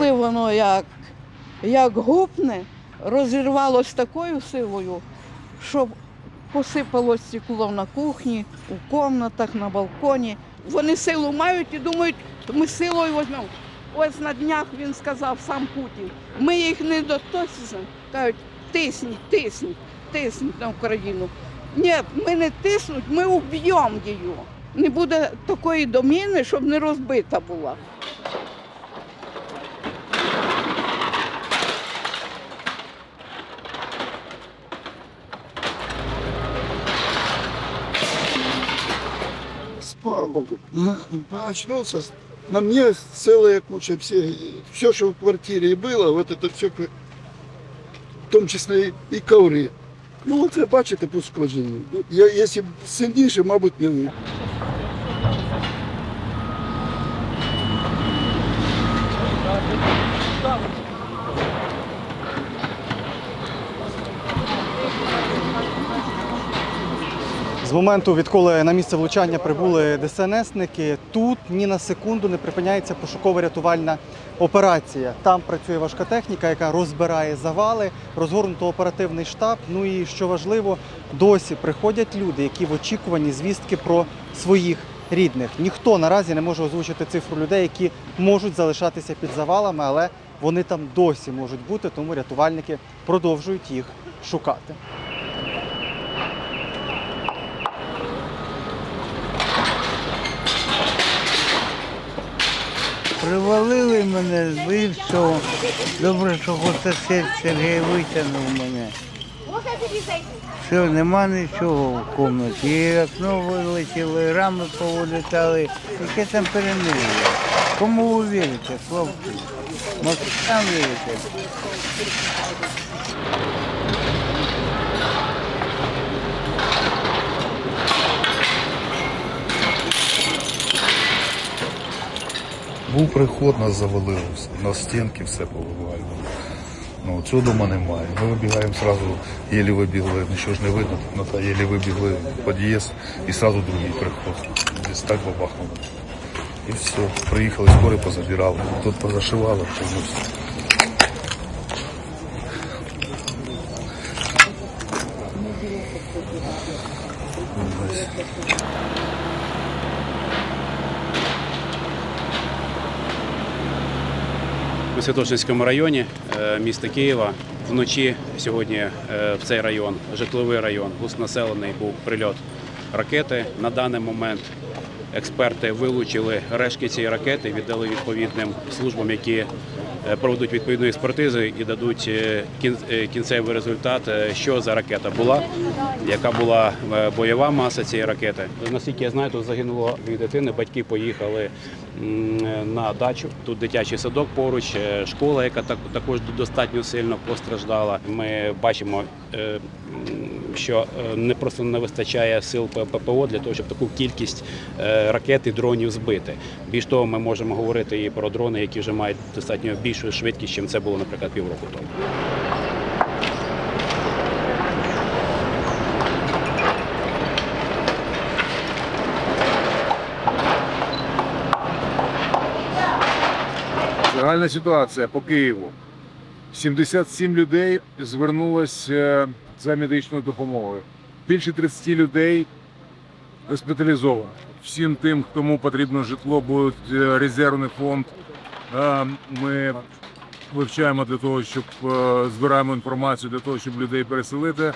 коли воно як, як гупне, розірвалось такою силою, що посипалось стекло на кухні, у кімнатах, на балконі. Вони силу мають і думають, ми силою візьмемо. Ось на днях він сказав сам Путін. Ми їх не дотиснемо. Кажуть, тисніть, тисніть, тисніть на Україну. Ні, ми не тиснуть, ми уб'ємо її. Не буде такої доміни, щоб не розбита була. Спал. Очнулся, на мне целая куча все, все, что в квартире было, вот это все, в том числе и коври. Ну, оце, бачите пошкодження. Я, якщо сильніше, мабуть, не ви. З моменту, відколи на місце влучання прибули ДСНСники, тут ні на секунду не припиняється пошуково-рятувальна операція. Там працює важка техніка, яка розбирає завали, розгорнуто оперативний штаб. Ну і що важливо, досі приходять люди, які в очікуванні звістки про своїх рідних. Ніхто наразі не може озвучити цифру людей, які можуть залишатися під завалами, але вони там досі можуть бути, тому рятувальники продовжують їх шукати. Привалили мене, все. Добре, що хоч Сергій витягнув мене. Все, нема нічого в кімнаті. І окно вилетіло, і рами повилітали. Яке там перемир'я? Кому ви вірите, хлопці? Москвам вірите? Був приход, нас завалило, на стінки все повибивали. Ну, цього дома немає. Ми вибігаємо одразу, єлі вибігли, нічого ж не видно, ну, та єлі вибігли в під'їзд і одразу другий приход. Десь так бабахнуло. І все. Приїхали, скоро позабирали. Тут позашивало, то ну. Ось. У Святошинському районі е, міста Києва. Вночі сьогодні е, в цей район, житловий район, густонаселений був прильот ракети. На даний момент експерти вилучили рештки цієї ракети, віддали відповідним службам, які е, проведуть відповідну експертизу і дадуть кін- кінцевий результат, що за ракета була, яка була бойова маса цієї ракети. Наскільки я знаю, тут загинуло дві дитини. Батьки поїхали на дачу. Тут дитячий садок поруч, е, школа, яка так- також достатньо сильно постраждала. Ми бачимо, е, що е, не просто не вистачає сил ППО для того, щоб таку кількість е, ракет і дронів збити. Більш того, ми можемо говорити і про дрони, які вже мають достатньо більшу швидкість, ніж це було, наприклад, півроку тому. Загальна ситуація по Києву. 77 людей звернулося за медичною допомогою. Більше 30 людей госпіталізовано. Всім тим, кому потрібно житло, буде е, резервний фонд. Е, Ми вивчаємо для того, щоб е, збираємо інформацію для того, щоб людей переселити.